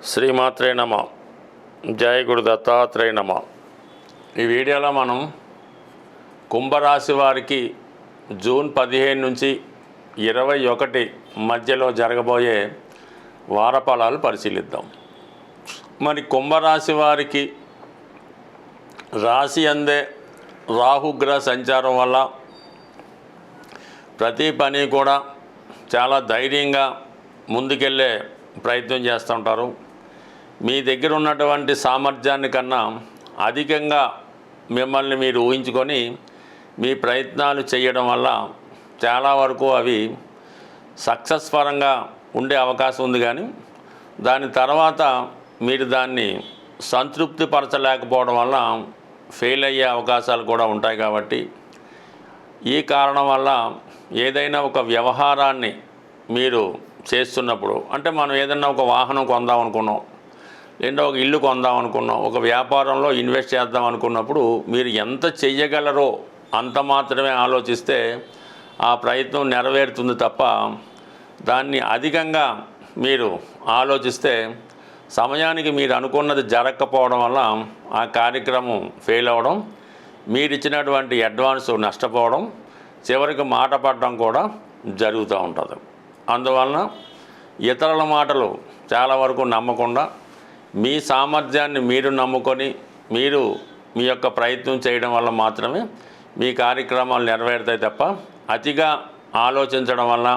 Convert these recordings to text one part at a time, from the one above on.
శ్రీమాత్రే నమ. జయ గురు దత్తాత్రేయ నమ. ఈ వీడియోలో మనం కుంభరాశి వారికి జూన్ పదిహేను నుంచి ఇరవై ఒకటి మధ్యలో జరగబోయే వారఫలాలు పరిశీలిద్దాం. మరి కుంభరాశి వారికి రాశి అందే రాహుగ్రహ సంచారం వల్ల ప్రతి పని కూడా చాలా ధైర్యంగా ముందుకెళ్ళే ప్రయత్నం చేస్తుంటారు. మీ దగ్గర ఉన్నటువంటి సామర్థ్యాన్ని కన్నా అధికంగా మిమ్మల్ని మీరు ఊహించుకొని మీ ప్రయత్నాలు చేయడం వల్ల చాలా వరకు అవి సక్సెస్ పరంగా ఉండే అవకాశం ఉంది కానీ దాని తర్వాత మీరు దాన్ని సంతృప్తి పరచలేకపోవడం వల్ల ఫెయిల్ అయ్యే అవకాశాలు కూడా ఉంటాయి కాబట్టి ఈ కారణం వల్ల ఏదైనా ఒక వ్యవహారాన్ని మీరు చేస్తున్నప్పుడు అంటే మనం ఏదైనా ఒక వాహనం కొందాం అనుకున్నాం. లేదా ఒక ఇల్లు కొందాం అనుకున్నాం. ఒక వ్యాపారంలో ఇన్వెస్ట్ చేద్దాం అనుకున్నప్పుడు మీరు ఎంత చెయ్యగలరో అంత మాత్రమే ఆలోచిస్తే ఆ ప్రయత్నం నెరవేరుతుంది తప్ప దాన్ని అధికంగా మీరు ఆలోచిస్తే సమయానికి మీరు అనుకున్నది జరగకపోవడం వల్ల ఆ కార్యక్రమం ఫెయిల్ అవ్వడం మీరు ఇచ్చినటువంటి అడ్వాన్స్ నష్టపోవడం చివరికి మాట పడడం కూడా జరుగుతూ ఉంటుంది. అందువలన ఇతరుల మాటలు చాలా వరకు నమ్మకుండా మీ సామర్థ్యాన్ని మీరు నమ్ముకొని మీరు మీ యొక్క ప్రయత్నం చేయడం వల్ల మాత్రమే మీ కార్యక్రమాలు నెరవేరుతాయి తప్ప అతిగా ఆలోచించడం వల్ల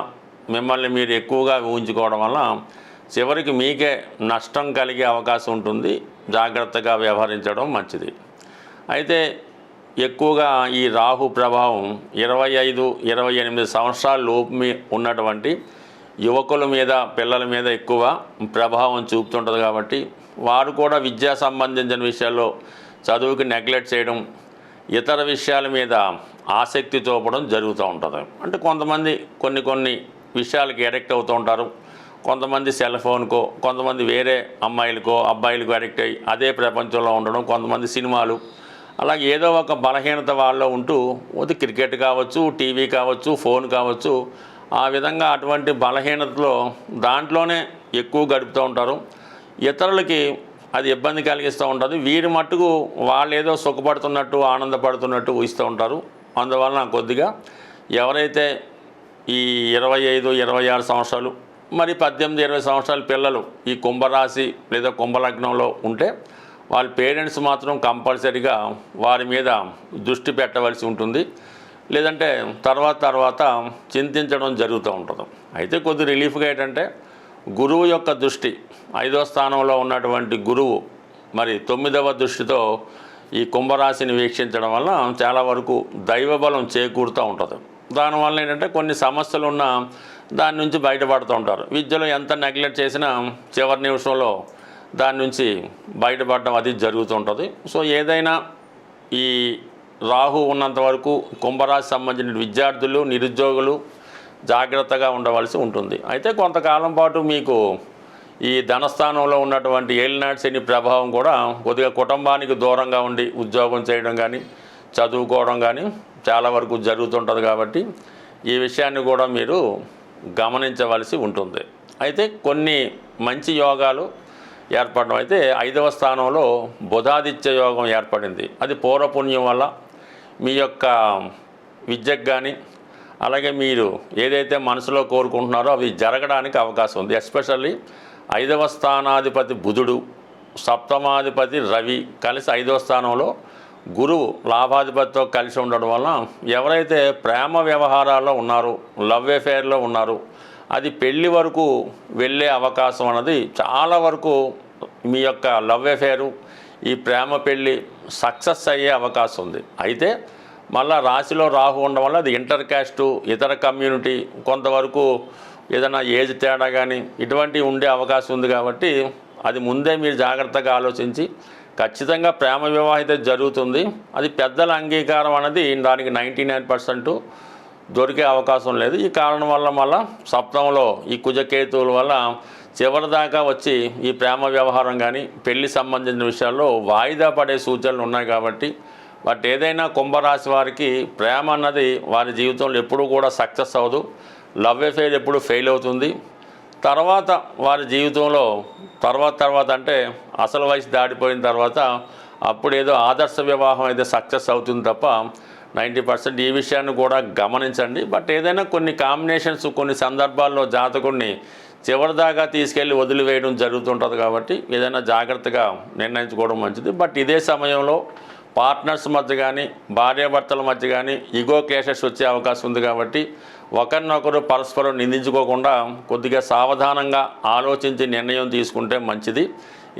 మిమ్మల్ని మీరు ఎక్కువగా ఊహించుకోవడం వల్ల చివరికి మీకే నష్టం కలిగే అవకాశం ఉంటుంది. జాగ్రత్తగా వ్యవహరించడం మంచిది. అయితే ఎక్కువగా ఈ రాహు ప్రభావం ఇరవై ఐదు ఇరవై ఎనిమిది సంవత్సరాల లోపు మీ ఉన్నటువంటి యువకుల మీద పిల్లల మీద ఎక్కువ ప్రభావం చూపుతుంటుంది కాబట్టి వారు కూడా విద్యా సంబంధించిన విషయాల్లో చదువుకి నెగ్లెక్ట్ చేయడం ఇతర విషయాల మీద ఆసక్తి చూపడం జరుగుతూ ఉంటుంది. అంటే కొంతమంది కొన్ని కొన్ని విషయాలకి ఎడిక్ట్ అవుతూ ఉంటారు. కొంతమంది సెల్ ఫోన్కో కొంతమంది వేరే అమ్మాయిలకో అబ్బాయిలకో అడిక్ట్ అయ్యి అదే ప్రపంచంలో ఉండడం కొంతమంది సినిమాలు అలాగే ఏదో ఒక బలహీనత వాళ్ళలో ఉంటూ అది క్రికెట్ కావచ్చు టీవీ కావచ్చు ఫోన్ కావచ్చు ఆ విధంగా అటువంటి బలహీనతలో దాంట్లోనే ఎక్కువ గడుపుతూ ఉంటారు. ఇతరులకి అది ఇబ్బంది కలిగిస్తూ ఉంటుంది. వీరి మట్టుకు వాళ్ళు ఏదో సుఖపడుతున్నట్టు ఆనందపడుతున్నట్టు ఊహిస్తూ ఉంటారు. అందువలన కొద్దిగా ఎవరైతే ఈ ఇరవై ఐదు ఇరవై ఆరు సంవత్సరాలు మరి పద్దెనిమిది ఇరవై సంవత్సరాల పిల్లలు ఈ కుంభరాశి లేదా కుంభలగ్నంలో ఉంటే వాళ్ళ పేరెంట్స్ మాత్రం కంపల్సరీగా వారి మీద దృష్టి పెట్టవలసి ఉంటుంది. లేదంటే తర్వాత తర్వాత చింతించడం జరుగుతూ ఉంటుంది. అయితే కొద్ది రిలీఫ్గా ఏంటంటే గురువు యొక్క దృష్టి ఐదో స్థానంలో ఉన్నటువంటి గురువు మరి తొమ్మిదవ దృష్టితో ఈ కుంభరాశిని వీక్షించడం వల్ల చాలా వరకు దైవబలం చేకూరుతూ ఉంటుంది. దానివల్ల ఏంటంటే కొన్ని సమస్యలు ఉన్నా దాని నుంచి బయటపడుతూ ఉంటారు. విద్యలో ఎంత నెగ్లెక్ట్ చేసినా చివరి నిమిషంలో దాని నుంచి బయటపడడం అది జరుగుతుంటుంది సో ఏదైనా ఈ రాహు ఉన్నంత వరకు కుంభరాశి సంబంధించిన విద్యార్థులు నిరుద్యోగులు జాగ్రత్తగా ఉండవలసి ఉంటుంది. అయితే కొంతకాలం పాటు మీకు ఈ ధనస్థానంలో ఉన్నటువంటి ఏలినాటి శని ప్రభావం కూడా కొద్దిగా కుటుంబానికి దూరంగా ఉండి ఉద్యోగం చేయడం కానీ చదువుకోవడం కానీ చాలా వరకు జరుగుతుంటుంది కాబట్టి ఈ విషయాన్ని కూడా మీరు గమనించవలసి ఉంటుంది. అయితే కొన్ని మంచి యోగాలు ఏర్పడడం. అయితే ఐదవ స్థానంలో బుధాదిత్య యోగం ఏర్పడింది. అది పూర్వపుణ్యం వల్ల మీ యొక్క విద్యకు కానీ అలాగే మీరు ఏదైతే మనసులో కోరుకుంటున్నారో అవి జరగడానికి అవకాశం ఉంది. ఎస్పెషల్లీ ఐదవ స్థానాధిపతి బుధుడు సప్తమాధిపతి రవి కలిసి ఐదవ స్థానంలో గురువు లాభాధిపతితో కలిసి ఉండడం వలన ఎవరైతే ప్రేమ వ్యవహారాల్లో ఉన్నారో లవ్ అఫేర్లో ఉన్నారో అది పెళ్ళి వరకు వెళ్ళే అవకాశం అన్నది చాలా వరకు మీ యొక్క లవ్ అఫేరు ఈ ప్రేమ పెళ్ళి సక్సెస్ అయ్యే అవకాశం ఉంది. అయితే మళ్ళీ రాశిలో రాహు ఉండడం వల్ల అది ఇంటర్ క్యాస్టు ఇతర కమ్యూనిటీ కొంతవరకు ఏదైనా ఏజ్ తేడా కానీ ఇటువంటివి ఉండే అవకాశం ఉంది కాబట్టి అది ముందే మీరు జాగ్రత్తగా ఆలోచించి ఖచ్చితంగా ప్రేమ వివాహిత జరుగుతుంది. అది పెద్దల అంగీకారం అనేది దానికి నైంటీ నైన్ పర్సెంట్ దొరికే అవకాశం లేదు. ఈ కారణం వల్ల మళ్ళా సప్తంలో ఈ కుజకేతువుల వల్ల చివరి దాకా వచ్చి ఈ ప్రేమ వ్యవహారం కానీ పెళ్ళి సంబంధించిన విషయాల్లో వాయిదా పడే సూచనలు ఉన్నాయి కాబట్టి బట్ ఏదైనా కుంభరాశి వారికి ప్రేమ అన్నది వారి జీవితంలో ఎప్పుడూ కూడా సక్సెస్ అవ్వదు. లవ్ ఎఫైర్ ఎప్పుడు ఫెయిల్ అవుతుంది. తర్వాత వారి జీవితంలో తర్వాత తర్వాత అంటే అసలు వయసు దాటిపోయిన తర్వాత అప్పుడు ఏదో ఆదర్శ వివాహం అయితే సక్సెస్ అవుతుంది తప్ప నైంటీ పర్సెంట్ ఈ విషయాన్ని కూడా గమనించండి. బట్ ఏదైనా కొన్ని కాంబినేషన్స్ కొన్ని సందర్భాల్లో జాతకుడిని చివరిదాకా తీసుకెళ్ళి వదిలివేయడం జరుగుతుంటుంది కాబట్టి ఏదైనా జాగ్రత్తగా నిర్ణయించుకోవడం మంచిది. బట్ ఇదే సమయంలో పార్ట్నర్స్ మధ్య కానీ భార్యాభర్తల మధ్య కానీ ఇగో క్లేషెస్ వచ్చే అవకాశం ఉంది కాబట్టి ఒకరినొకరు పరస్పరం నిందించుకోకుండా కొద్దిగా సావధానంగా ఆలోచించి నిర్ణయం తీసుకుంటే మంచిది.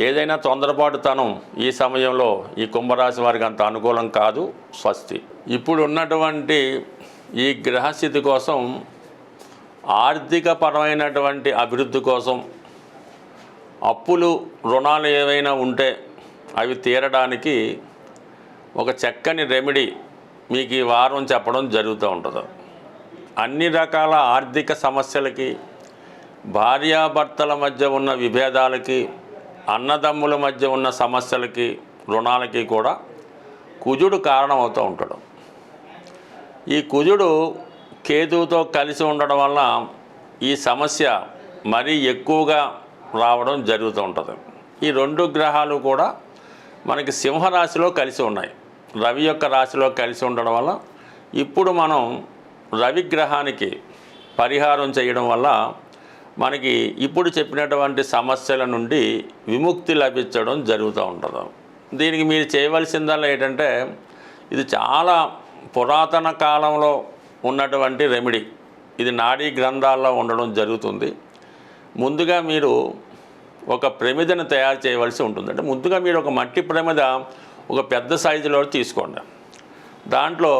ఏదైనా తొందరపాటుతనం ఈ సమయంలో ఈ కుంభరాశి వారికి అంత అనుకూలం కాదు స్వస్తి. ఇప్పుడు ఉన్నటువంటి ఈ గ్రహస్థితి కోసం ఆర్థిక పరమైనటువంటి అభివృద్ధి కోసం అప్పులు రుణాలు ఏవైనా ఉంటే అవి తీరడానికి ఒక చక్కని రెమెడీ మీకు ఈ వారం చెప్పడం జరుగుతూ ఉంటుంది. అన్ని రకాల ఆర్థిక సమస్యలకి భార్యాభర్తల మధ్య ఉన్న విభేదాలకి అన్నదమ్ముల మధ్య ఉన్న సమస్యలకి రుణాలకి కూడా కుజుడు కారణమవుతూ ఉంటాడు. ఈ కుజుడు కేతువుతో కలిసి ఉండడం వల్ల ఈ సమస్య మరీ ఎక్కువగా రావడం జరుగుతూ ఉంటుంది. ఈ రెండు గ్రహాలు కూడా మనకి సింహరాశిలో కలిసి ఉన్నాయి. రవి యొక్క రాశిలో కలిసి ఉండడం వల్ల ఇప్పుడు మనం రవి గ్రహానికి పరిహారం చేయడం వల్ల మనకి ఇప్పుడు చెప్పినటువంటి సమస్యల నుండి విముక్తి లభించడం జరుగుతూ ఉంటుంది. దీనికి మీరు చేయవలసిందల్లా ఏంటంటే ఇది చాలా పురాతన కాలంలో ఉన్నటువంటి రెమెడీ. ఇది నాడీ గ్రంథాల్లో ఉండడం జరుగుతుంది. ముందుగా మీరు ఒక ప్రమిదను తయారు చేయవలసి ఉంటుంది. అంటే ముందుగా మీరు ఒక మట్టి ప్రమిద ఒక పెద్ద సైజులో తీసుకోండి. దాంట్లో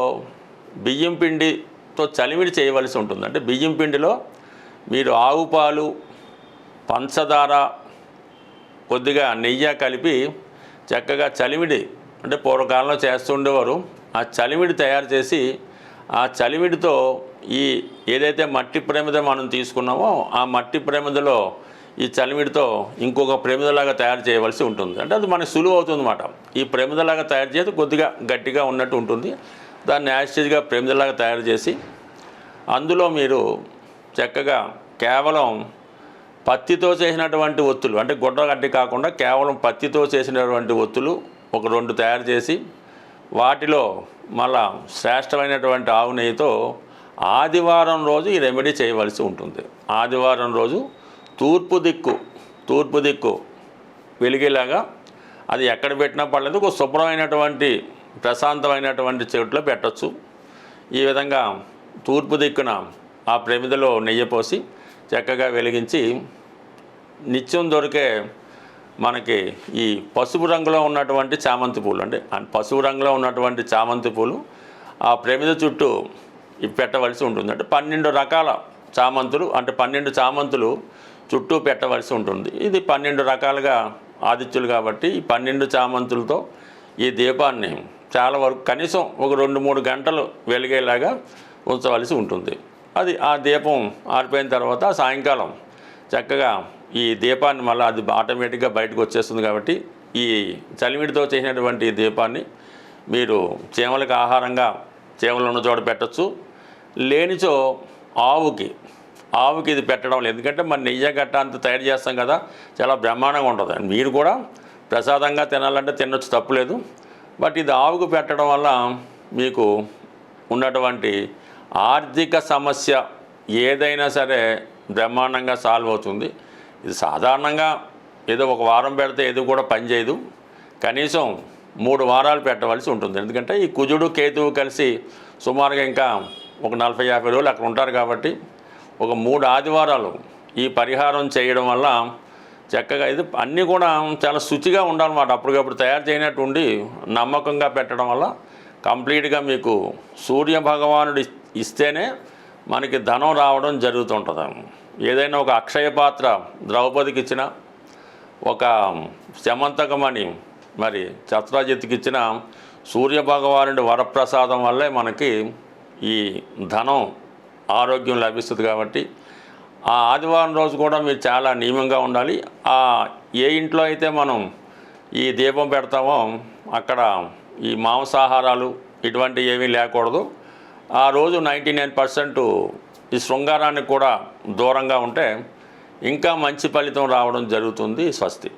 బియ్యం పిండితో చలివిడి చేయవలసి ఉంటుంది. అంటే బియ్యం పిండిలో మీరు ఆవు పాలు పంచదార కొద్దిగా నెయ్యి కలిపి చక్కగా చలివిడి అంటే పూర్వకాలంలో చేస్తుండేవారు ఆ చలివిడి తయారు చేసి ఆ చలివిడితో ఈ ఏదైతే మట్టి ప్రమిద మనం తీసుకున్నామో ఆ మట్టి ప్రమిదలో ఈ చలిమిడితో ఇంకొక ప్రేమిదలాగా తయారు చేయవలసి ఉంటుంది. అంటే అది మనకి సులువు అవుతుంది అన్నమాట. ఈ ప్రేమిదలాగా తయారు చేసి కొద్దిగా గట్టిగా ఉన్నట్టు ఉంటుంది. దాన్ని యాసిడ్గా ప్రేమిదలాగా తయారు చేసి అందులో మీరు చక్కగా కేవలం పత్తితో చేసినటువంటి ఒత్తులు అంటే గుడ్డ గడ్డి కాకుండా కేవలం పత్తితో చేసినటువంటి ఒత్తులు ఒక రెండు తయారు చేసి వాటిలో మళ్ళా శ్రేష్టమైనటువంటి ఆవు నెయ్యితో ఆదివారం రోజు ఈ రెమెడీ చేయవలసి ఉంటుంది. ఆదివారం రోజు తూర్పు దిక్కు తూర్పు దిక్కు వెలిగేలాగా అది ఎక్కడ పెట్టినా పర్లేదు ఒక శుభ్రమైనటువంటి ప్రశాంతమైనటువంటి చెట్లో పెట్టచ్చు. ఈ విధంగా తూర్పు దిక్కున ఆ ప్రమిదలో నెయ్యి పోసి చక్కగా వెలిగించి నిత్యం దొరికే మనకి ఈ పసుపు రంగులో ఉన్నటువంటి చామంతి పూలు అండి. పసుపు రంగులో ఉన్నటువంటి చామంతి పూలు ఆ ప్రమిద చుట్టూ పెట్టవలసి ఉంటుంది అంటే పన్నెండు రకాల చామంతులు అంటే పన్నెండు చామంతులు చుట్టూ పెట్టవలసి ఉంటుంది. ఇది పన్నెండు రకాలుగా ఆదిత్యులు కాబట్టి ఈ పన్నెండు చామంతులతో ఈ దీపాన్ని చాలా వరకు కనీసం ఒక రెండు మూడు గంటలు వెలిగేలాగా ఉంచవలసి ఉంటుంది. అది ఆ దీపం ఆరిపోయిన తర్వాత సాయంకాలం చక్కగా ఈ దీపాన్ని మళ్ళీ అది ఆటోమేటిక్గా బయటకు వచ్చేస్తుంది కాబట్టి ఈ చలిమిడితో చేసినటువంటి దీపాన్ని మీరు చీమలకు ఆహారంగా చేమలు ఉన్న చోట పెట్టచ్చు. లేనిచో ఆవుకి ఆవుకి ఇది పెట్టడం లేదు. ఎందుకంటే మన నెయ్యి గట్ట అంత తయారు చేస్తాం కదా చాలా బ్రహ్మాండంగా ఉంటుంది. మీరు కూడా ప్రసాదంగా తినాలంటే తినొచ్చు తప్పులేదు బట్ ఇది ఆవుకు పెట్టడం వల్ల మీకు ఉన్నటువంటి ఆర్థిక సమస్య ఏదైనా సరే బ్రహ్మాండంగా సాల్వ్ అవుతుంది. ఇది సాధారణంగా ఏదో ఒక వారం పెడితే ఏది కూడా పనిచేయదు కనీసం మూడు వారాలు పెట్టవలసి ఉంటుంది. ఎందుకంటే ఈ కుజుడు కేతువు కలిసి సుమారుగా ఇంకా ఒక నలభై యాభై రోజులు అక్కడ ఉంటారు కాబట్టి ఒక మూడు ఆదివారాలు ఈ పరిహారం చేయడం వల్ల చక్కగా ఇది అన్నీ కూడా చాలా శుచిగా ఉండాలన్నమాట. అప్పటికప్పుడు తయారు చేయనట్టు ఉండి నమ్మకంగా పెట్టడం వల్ల కంప్లీట్గా మీకు సూర్య భగవానుడు ఇస్తేనే మనకి ధనం రావడం జరుగుతుంటుంది. ఏదైనా ఒక అక్షయ పాత్ర ద్రౌపదికి ఇచ్చిన ఒక శమంతకమని మరి చత్రాజిత్కి ఇచ్చిన సూర్య భగవానుడి వరప్రసాదం వల్లే మనకి ఈ ధనం ఆరోగ్యం లభిస్తుంది కాబట్టి ఆ ఆదివారం రోజు కూడా మీరు చాలా నియమంగా ఉండాలి. ఆ ఏ ఇంట్లో అయితే మనం ఈ దీపం పెడతామో అక్కడ ఈ మాంసాహారాలు ఇటువంటి ఏమీ లేకూడదు. ఆ రోజు నైంటీ నైన్ పర్సెంట్ ఈ శృంగారానికి కూడా దూరంగా ఉంటే ఇంకా మంచి ఫలితం రావడం జరుగుతుంది స్వస్తి.